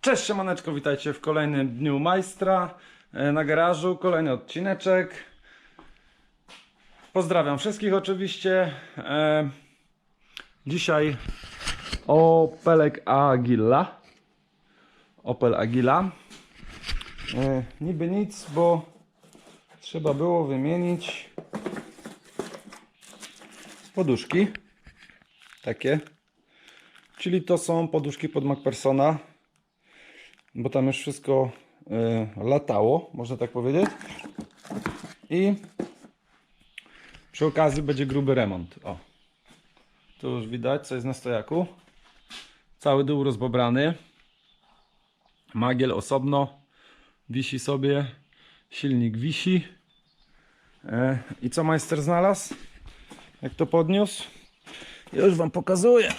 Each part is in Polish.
Cześć siemaneczko, witajcie w kolejnym dniu majstra e, na garażu, kolejny odcineczek. Pozdrawiam wszystkich oczywiście. E, Dzisiaj Opelek Agila. Opel Agila. E, Niby nic, bo trzeba było wymienić poduszki. Takie. Czyli to są poduszki pod MacPersona bo tam już wszystko y, latało, można tak powiedzieć. I przy okazji będzie gruby remont. O. Tu już widać, co jest na stojaku. Cały dół rozbobrany. Magiel osobno. Wisi sobie. Silnik wisi. E, I co majster znalazł? Jak to podniósł? Już wam pokazuję.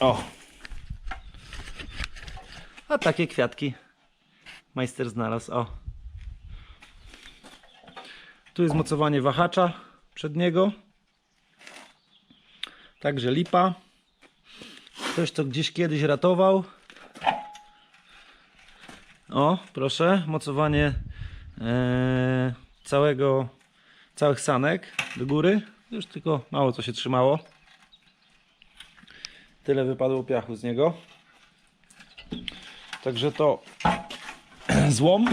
O, a takie kwiatki majster znalazł. O. Tu jest mocowanie wahacza przedniego. Także lipa. Ktoś to gdzieś kiedyś ratował. O, proszę, mocowanie e, całego, całych sanek do góry. Już tylko mało co się trzymało. Tyle wypadło piachu z niego. Także to złom.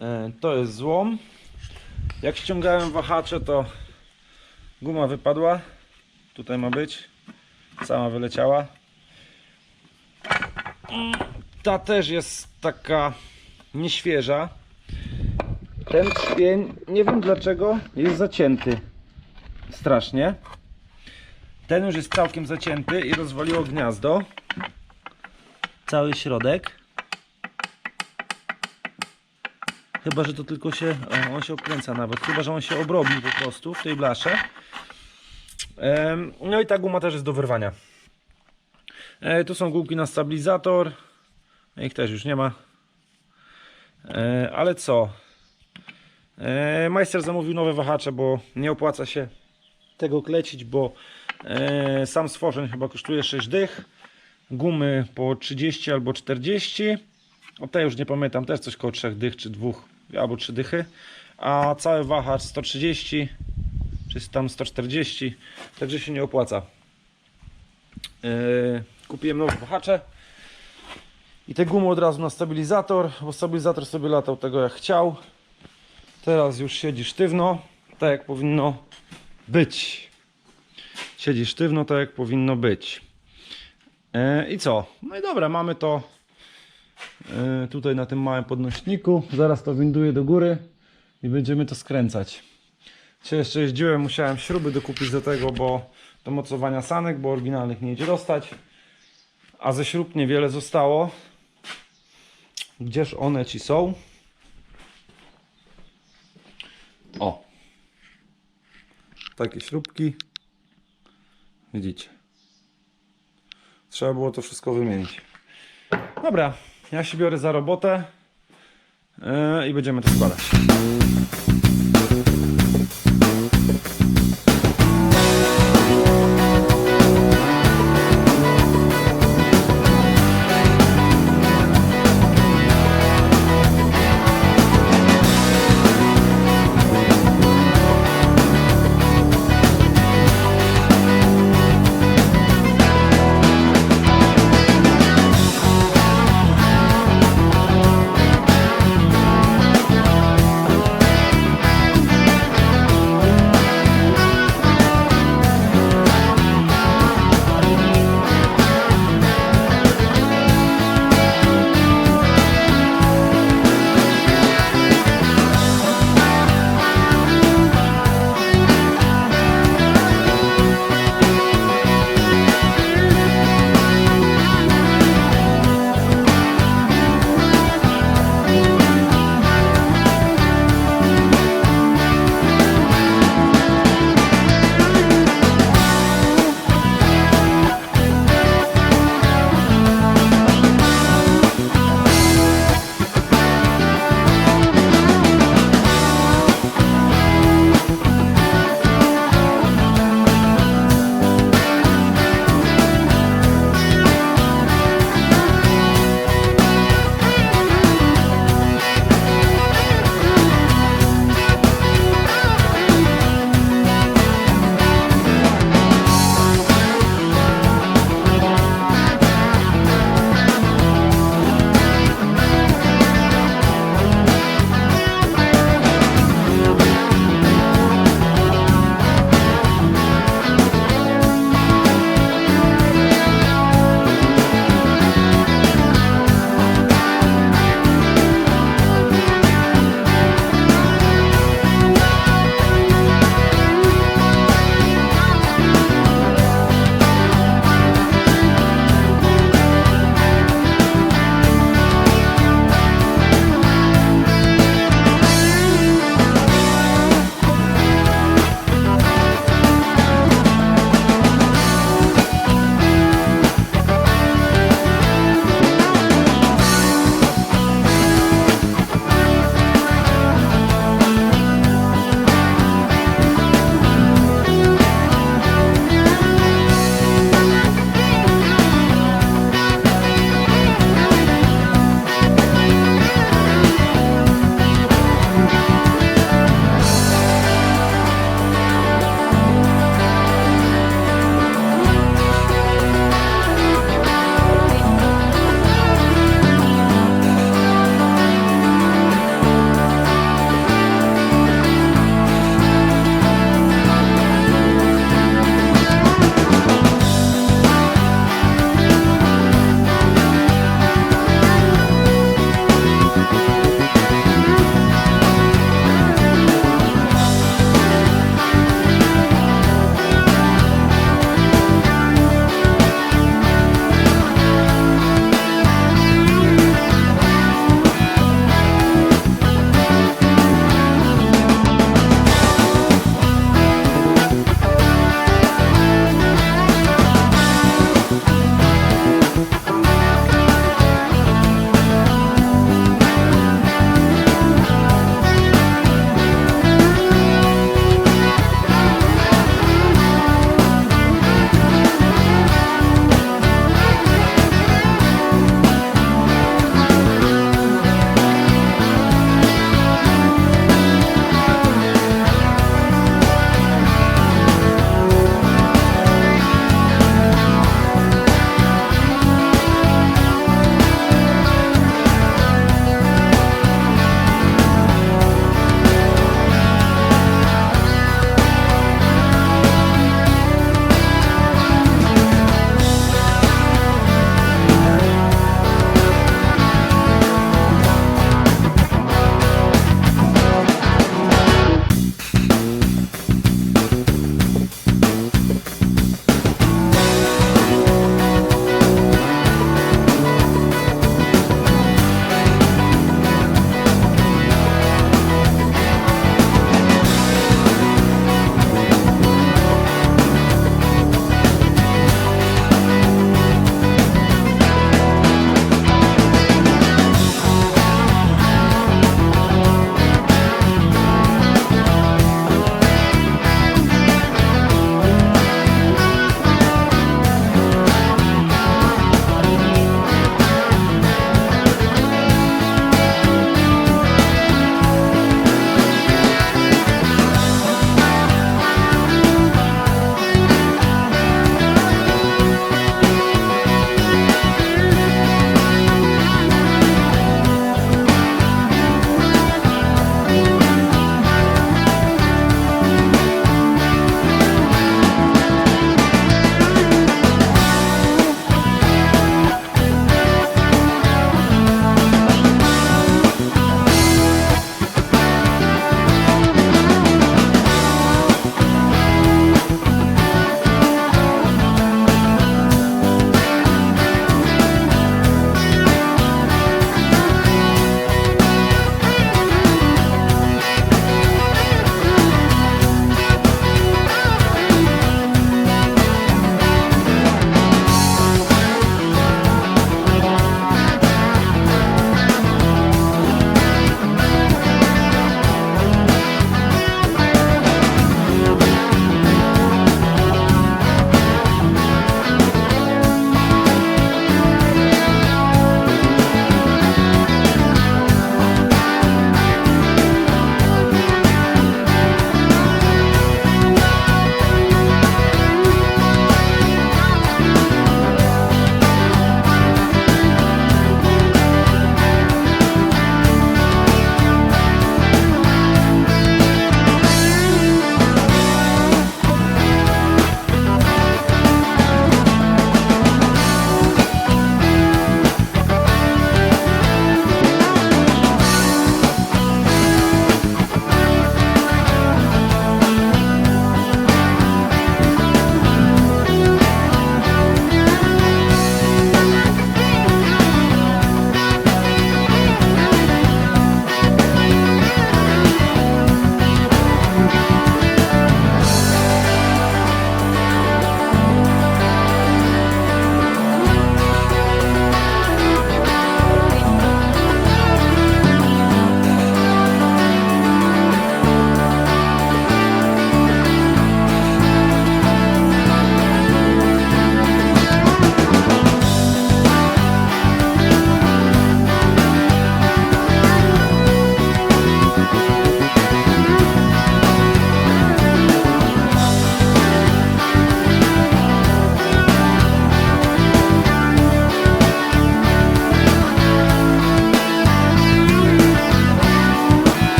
E, To jest złom. Jak ściągałem wahacze, to guma wypadła. Tutaj ma być. Sama wyleciała. Ta też jest taka nieświeża. Ten trzpień, nie wiem dlaczego, jest zacięty. Strasznie. Ten już jest całkiem zacięty i rozwaliło gniazdo cały środek. Chyba, że to tylko się. O, on się obkręca nawet. Chyba, że on się obrobił po prostu w tej blasze. No i ta guma też jest do wyrwania. E, Tu są gumki na stabilizator. Ich też już nie ma. E, Ale co? E, Majster zamówił nowe wahacze, bo nie opłaca się tego klecić, bo e, sam stworzeń chyba kosztuje 6 dych gumy po 30 albo 40. O te już nie pamiętam, też coś koło 3 dych czy 2 albo 3 dychy. A cały wahacz 130 czy tam 140, także się nie opłaca. Yy, kupiłem nowe wahacze i te gumy od razu na stabilizator, bo stabilizator sobie latał tego jak chciał. Teraz już siedzi sztywno, tak jak powinno być. Siedzi sztywno, tak jak powinno być. E, I co? No i dobra, mamy to e, tutaj na tym małym podnośniku. Zaraz to winduję do góry i będziemy to skręcać. Dzisiaj jeszcze jeździłem, musiałem śruby dokupić do tego, bo do mocowania sanek, bo oryginalnych nie idzie dostać. A ze śrub niewiele zostało. Gdzież one ci są? O! Takie śrubki. Widzicie. Trzeba było to wszystko wymienić. Dobra, ja się biorę za robotę yy, i będziemy to składać.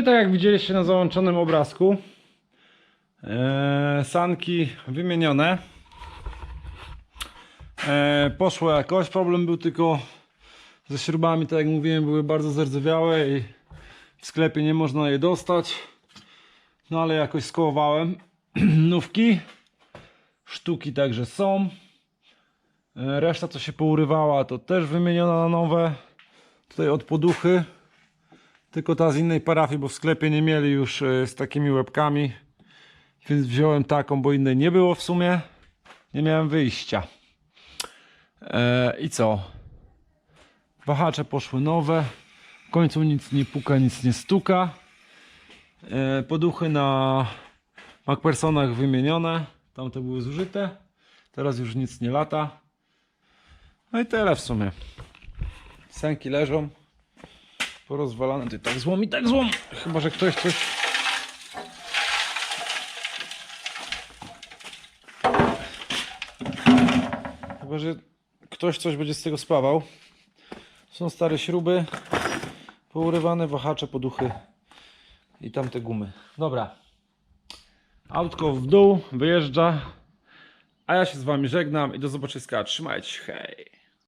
I tak jak widzieliście na załączonym obrazku, e, sanki wymienione. E, poszło jakoś. Problem był tylko ze śrubami, tak jak mówiłem, były bardzo zardzewiałe i w sklepie nie można je dostać. No ale jakoś skołowałem. Nówki. Sztuki także są. E, Reszta co się pourywała to też wymieniona na nowe. Tutaj od poduchy. Tylko ta z innej parafii, bo w sklepie nie mieli już e, z takimi łebkami. Więc wziąłem taką, bo innej nie było w sumie. Nie miałem wyjścia. E, I co? Wahacze poszły nowe. W końcu nic nie puka, nic nie stuka. E, poduchy na MacPersonach wymienione. Tamte były zużyte. Teraz już nic nie lata. No i tyle w sumie. Sęki leżą. Porozwalane. Ty tak złom i tak złom. Chyba, że ktoś coś... Chyba, że ktoś coś będzie z tego spawał. Są stare śruby. Pourywane wahacze, poduchy i tamte gumy. Dobra. Autko w dół, wyjeżdża. A ja się z wami żegnam i do zobaczyska. Trzymajcie się. Hej.